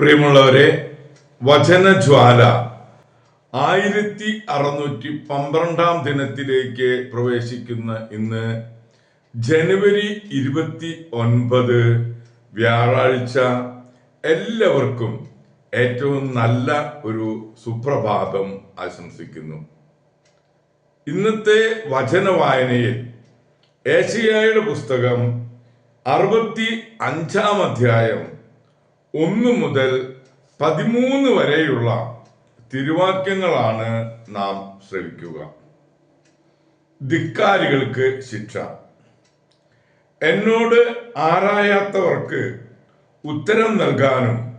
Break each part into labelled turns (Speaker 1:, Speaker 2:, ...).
Speaker 1: പ്രിയമുള്ളവരെ വചനജ്വാല ആയിരത്തി അറുന്നൂറ്റി പന്ത്രണ്ടാം ദിനത്തിലേക്ക് പ്രവേശിക്കുന്ന ഇന്ന് ജനുവരി ഇരുപത്തി ഒൻപത് വ്യാഴാഴ്ച എല്ലാവർക്കും ഏറ്റവും നല്ല ഒരു സുപ്രഭാതം ആശംസിക്കുന്നു. ഇന്നത്തെ വചന വായനയിൽ ഏഷ്യായുടെ പുസ്തകം അറുപത്തി അഞ്ചാം അധ്യായം ഒന്ന് മുതൽ പതിമൂന്ന് വരെയുള്ള തിരുവാക്യങ്ങളാണ് നാം ശ്രവിക്കുക. ധിക്കാരികൾക്ക് ശിക്ഷ. എന്നോട് ആരായാത്തവർക്ക് ഉത്തരം നൽകാനും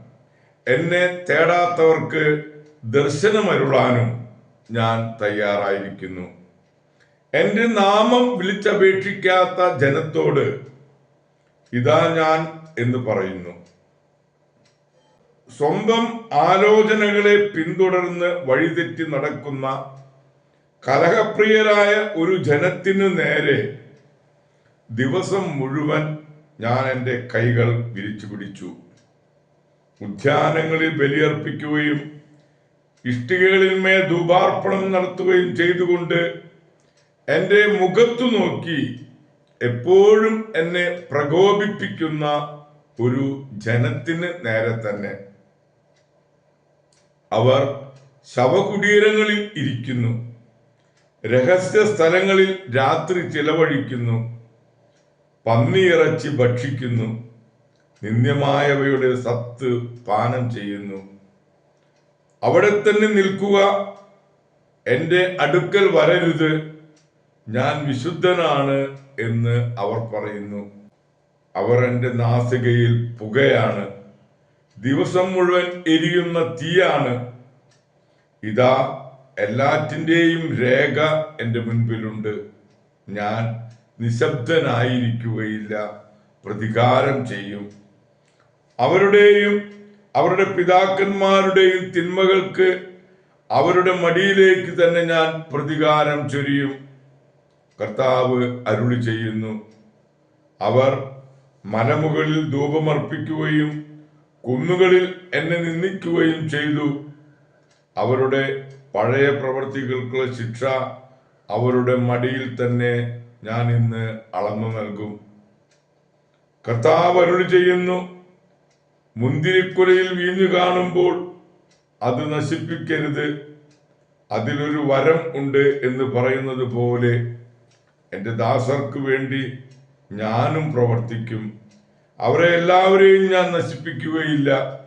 Speaker 1: എന്നെ തേടാത്തവർക്ക് ദർശനമരുളാനും ഞാൻ തയ്യാറായിരിക്കുന്നു. എന്റെ നാമം വിളിച്ചപേക്ഷിക്കാത്ത ജനത്തോട് ഇതാ ഞാൻ എന്ന് പറയുന്നു. സ്വന്തം ആലോചനകളെ പിന്തുടർന്ന് വഴിതെറ്റി നടക്കുന്ന കലഹപ്രിയരായ ഒരു ജനത്തിനു നേരെ ദിവസം മുഴുവൻ ഞാൻ എന്റെ കൈകൾ വിരിച്ചു പിടിച്ചു. ഉദ്യാനങ്ങളിൽ ബലിയർപ്പിക്കുകയും ഇഷ്ടികകളിന്മേൽ ധൂപാർപ്പണം നടത്തുകയും ചെയ്തുകൊണ്ട് എന്റെ മുഖത്തു നോക്കി എപ്പോഴും എന്നെ പ്രകോപിപ്പിക്കുന്ന ഒരു ജനത്തിന് നേരെ തന്നെ അവർ ശവകുടീരങ്ങളിൽ ഇരിക്കുന്നു. രഹസ്യ സ്ഥലങ്ങളിൽ രാത്രി ചിലവഴിക്കുന്നു. പന്നിയിറച്ചി ഭക്ഷിക്കുന്നു. നിന്ദ്യമായവയുടെ സത്ത് പാനം ചെയ്യുന്നു. അവിടെ തന്നെ നിൽക്കുക. എന്റെ അടുക്കൽ വരരുത്. ഞാൻ വിശുദ്ധനാണ് എന്ന് അവർ പറയുന്നു. അവർ എന്റെ നാസികയിൽ പുകയാണ്. ദിവസം മുഴുവൻ എരിയുന്ന തീയാണ്. ഇതാ എല്ലാറ്റിന്റെയും രേഖ എന്റെ മുൻപിലുണ്ട്. ഞാൻ നിശബ്ദനായിരിക്കുകയില്ല. പ്രതികാരം ചെയ്യും. അവരുടെയും അവരുടെ പിതാക്കന്മാരുടെയും തിന്മകൾക്ക് അവരുടെ മടിയിലേക്ക് തന്നെ ഞാൻ പ്രതികാരം ചൊരിയും. കർത്താവ് അരുളി ചെയ്യുന്നു. അവർ മലമുകളിൽ ധൂപമർപ്പിക്കുകയും കുന്നുകളിൽ എന്നെ നിന്ദിക്കുകയും ചെയ്തു. അവരുടെ പഴയ പ്രവർത്തികൾക്കുള്ള ശിക്ഷ അവരുടെ മടിയിൽ തന്നെ ഞാൻ ഇന്ന് അളന്നു നൽകും. കർത്താവ് അരുളി ചെയ്യുന്നു മുന്തിരിക്കുലയിൽ വീഞ്ഞു കാണുമ്പോൾ അത് നശിപ്പിക്കരുത്. അതിലൊരു വരം ഉണ്ട് എന്ന് പറയുന്നത് പോലെ എന്റെ ദാസർക്ക് വേണ്ടി ഞാനും പ്രവർത്തിക്കും. അവരെ എല്ലാവരെയും ഞാൻ നശിപ്പിക്കുകയില്ല.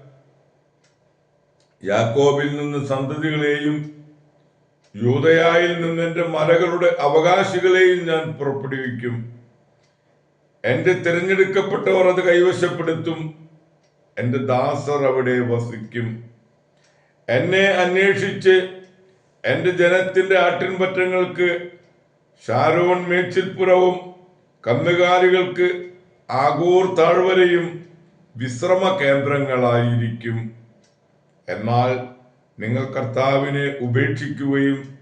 Speaker 1: യാക്കോബിൽ നിന്ന് സന്തതികളെയും യൂതയായിൽ നിന്ന് എന്റെ മലകളുടെ അവകാശികളെയും ഞാൻ പുറപ്പെടുവിക്കും. എന്റെ തിരഞ്ഞെടുക്കപ്പെട്ടവർ അത് കൈവശപ്പെടുത്തും. എന്റെ ദാസർ അവിടെ വസിക്കും. എന്നെ അന്വേഷിച്ച് എന്റെ ജനത്തിന്റെ ആട്ടിൻപറ്റങ്ങൾക്ക് ഷാരോൺ മേച്ചിൽപ്പുറവും കന്നുകാലികൾക്ക് ആഗോർ താഴ്വരയും വിശ്രമ കേന്ദ്രങ്ങളായിരിക്കും. എന്നാൽ നിങ്ങൾ കർത്താവിനെ ഉപേക്ഷിക്കുകയും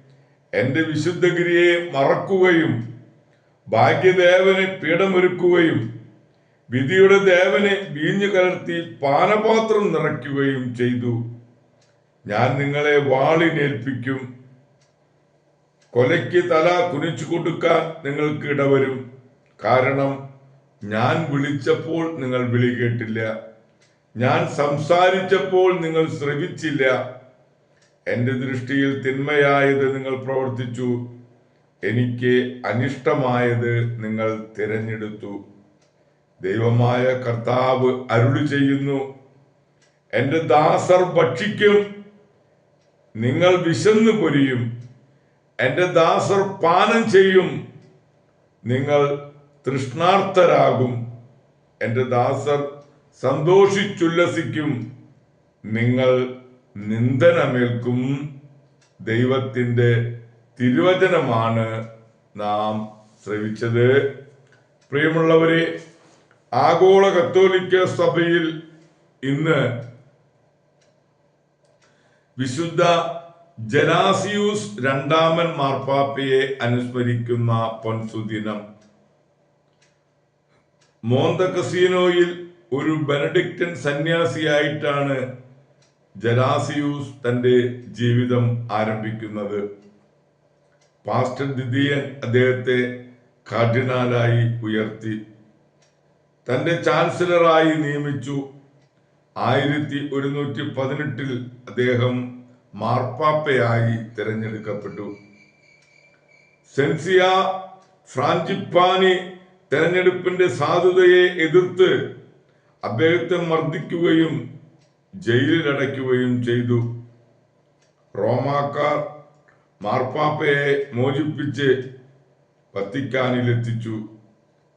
Speaker 1: എന്റെ വിശുദ്ധഗിരിയെ മറക്കുകയും ഭാഗ്യദേവനെ പീഠമൊരുക്കുകയും വിധിയുടെ ദേവനെ വീഞ്ഞു കലർത്തി പാനപാത്രം നിറയ്ക്കുകയും ചെയ്തു. ഞാൻ നിങ്ങളെ വാളിനേൽപ്പിക്കും. കൊലയ്ക്ക് തല കുനിച്ചു കൊടുക്കാൻ നിങ്ങൾക്ക് ഇടവരും. കാരണം ഞാൻ വിളിച്ചപ്പോൾ നിങ്ങൾ വിളി കേട്ടില്ല. ഞാൻ സംസാരിച്ചപ്പോൾ നിങ്ങൾ ശ്രവിച്ചില്ല. എന്റെ ദൃഷ്ടിയിൽ തിന്മയായത് നിങ്ങൾ പ്രവർത്തിച്ചു. എനിക്ക് അനിഷ്ടമായത് നിങ്ങൾ തിരഞ്ഞെടുത്തു. ദൈവമായ കർത്താവ് അരുളി ചെയ്യുന്നു. എന്റെ ദാസർ ഭക്ഷിക്കും. നിങ്ങൾ വിശന്നു പൊരിയും. എന്റെ ദാസർ പാനം ചെയ്യും. നിങ്ങൾ തൃഷ്ണാർത്ഥരാകും. എന്റെ ദാസർ സന്തോഷിച്ചുല്ലസിക്കും. നിങ്ങൾ നിന്ദനമേൽക്കും. ദൈവത്തിന്റെ തിരുവചനമാണ് നാം ശ്രവിച്ചത്. പ്രിയമുള്ളവരെ ആഗോള കത്തോലിക്ക സഭയിൽ ഇന്ന് വിശുദ്ധ ജനാസിയൂസ് രണ്ടാമൻ മാർപ്പാപ്പയെ അനുസ്മരിക്കുന്ന പൊൻസുദിനം മോന്ത കസീനോയിൽ ഒരു ബെനഡിക്റ്റൻ സന്യാസിയായിട്ടാണ് ജലാസിയൂസ് തന്റെ ജീവിതം ആരംഭിക്കുന്നത്. പാസ്റ്റർ ദ്വിതീയൻ അദ്ദേഹത്തെ കാർഡിനാലായി ഉയർത്തി. തന്റെ ചാൻസലറായി നിയമിച്ചു. ആയിരത്തി ഒരുന്നൂറ്റി പതിനെട്ടിൽ അദ്ദേഹം മാർപ്പാപ്പയായി തിരഞ്ഞെടുക്കപ്പെട്ടു. സെൻസിയ ഫ്രാഞ്ചിപ്പാനി തെരഞ്ഞെടുപ്പിന്റെ സാധുതയെ എതിർത്ത് അദ്ദേഹത്തെ മർദ്ദിക്കുകയും ജയിലിലടയ്ക്കുകയും ചെയ്തു. റോമാക്കാർ മാർപ്പാപ്പയെ മോചിപ്പിച്ച് വത്തിക്കാനിലെത്തിച്ചു.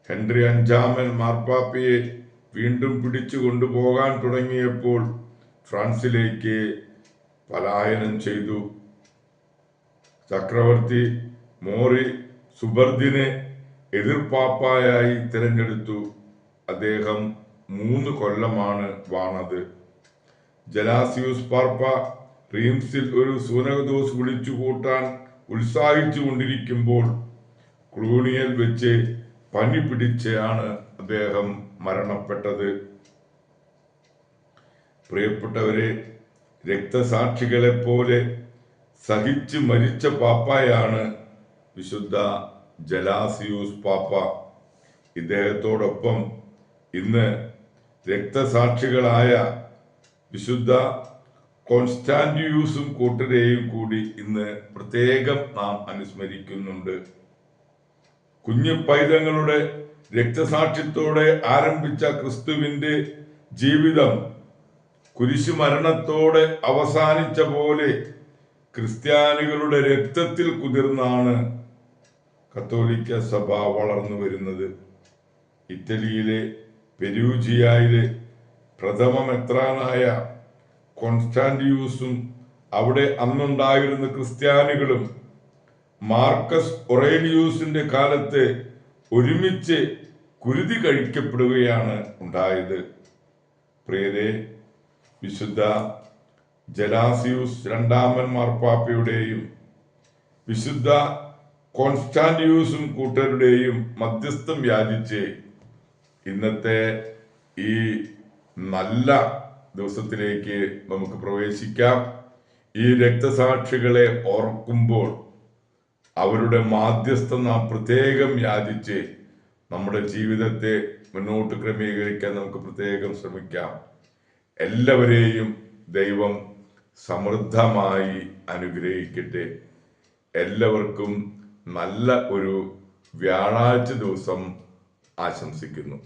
Speaker 1: ഹെൻറി അഞ്ചാമൻ മാർപ്പാപ്പയെ വീണ്ടും പിടിച്ചു കൊണ്ടുപോകാൻ തുടങ്ങിയപ്പോൾ ഫ്രാൻസിലേക്ക് പലായനം ചെയ്തു. ചക്രവർത്തി മോറി സുബർദിനെ എതിർപ്പാപ്പായായി തിരഞ്ഞെടുത്തു. അദ്ദേഹം മൂന്ന് കൊല്ലമാണ് വാണത്. ജലാസിയൂസ് പാർപ്പ റീംസിൽ ഒരു സൂനകദോസ് വിളിച്ചു കൂട്ടാൻ ഉത്സാഹിച്ചു കൊണ്ടിരിക്കുമ്പോൾ ക്ലൂണിയൽ വെച്ച് പനി പിടിച്ചാണ് അദ്ദേഹം മരണപ്പെട്ടത്. പ്രിയപ്പെട്ടവരെ രക്തസാക്ഷികളെ പോലെ സഹിച്ച് മരിച്ച പാപ്പായാണ് വിശുദ്ധ ജലാസിയൂസ് പാപ്പ ഇദ്ദേഹത്തോടൊപ്പം ഇന്ന് രക്തസാക്ഷികളായ വിശുദ്ധ കോൺസ്റ്റാന്റിയൂസും കൂട്ടരെയും കൂടി ഇന്ന് പ്രത്യേകം നാം അനുസ്മരിക്കുന്നുണ്ട്. കുഞ്ഞു പൈതങ്ങളുടെ രക്തസാക്ഷിത്തോടെ ആരംഭിച്ച ക്രിസ്തുവിന്റെ ജീവിതം കുരിശു മരണത്തോടെ അവസാനിച്ച പോലെ ക്രിസ്ത്യാനികളുടെ രക്തത്തിൽ കുതിർന്നാണ് കത്തോലിക്ക സഭ വളർന്നു വരുന്നത് ഇറ്റലിയിലെ പെരൂജിയായിലെ പ്രഥമ മെത്രാനായ കോൺസ്റ്റാന്റിയൂസും അവിടെ അന്നുണ്ടായിരുന്ന ക്രിസ്ത്യാനികളും മാർക്കസ് ഒറേലിയൂസിന്റെ കാലത്ത് ഒരുമിച്ച് കുരുതി കഴിക്കപ്പെടുകയാണ് ഉണ്ടായത്. പ്രിയരെ വിശുദ്ധ ജലാസിയൂസ് രണ്ടാമൻ മാർപ്പാപ്പയുടെയും വിശുദ്ധ കോൺസ്റ്റാന്റിയൂസും കൂട്ടരുടെയും മധ്യസ്ഥം വ്യാജിച്ച് ഇന്നത്തെ ഈ നല്ല ദിവസത്തിലേക്ക് നമുക്ക് പ്രവേശിക്കാം. ഈ രക്തസാക്ഷികളെ ഓർക്കുമ്പോൾ അവരുടെ മാധ്യസ്ഥം നാം പ്രത്യേകം യാചിച്ച് നമ്മുടെ ജീവിതത്തെ മുന്നോട്ട് ക്രമീകരിക്കാൻ നമുക്ക് പ്രത്യേകം ശ്രമിക്കാം. എല്ലാവരെയും ദൈവം സമൃദ്ധമായി അനുഗ്രഹിക്കട്ടെ. എല്ലാവർക്കും നല്ല ഒരു വ്യാഴാഴ്ച ദിവസം ആശംസിക്കുന്നു.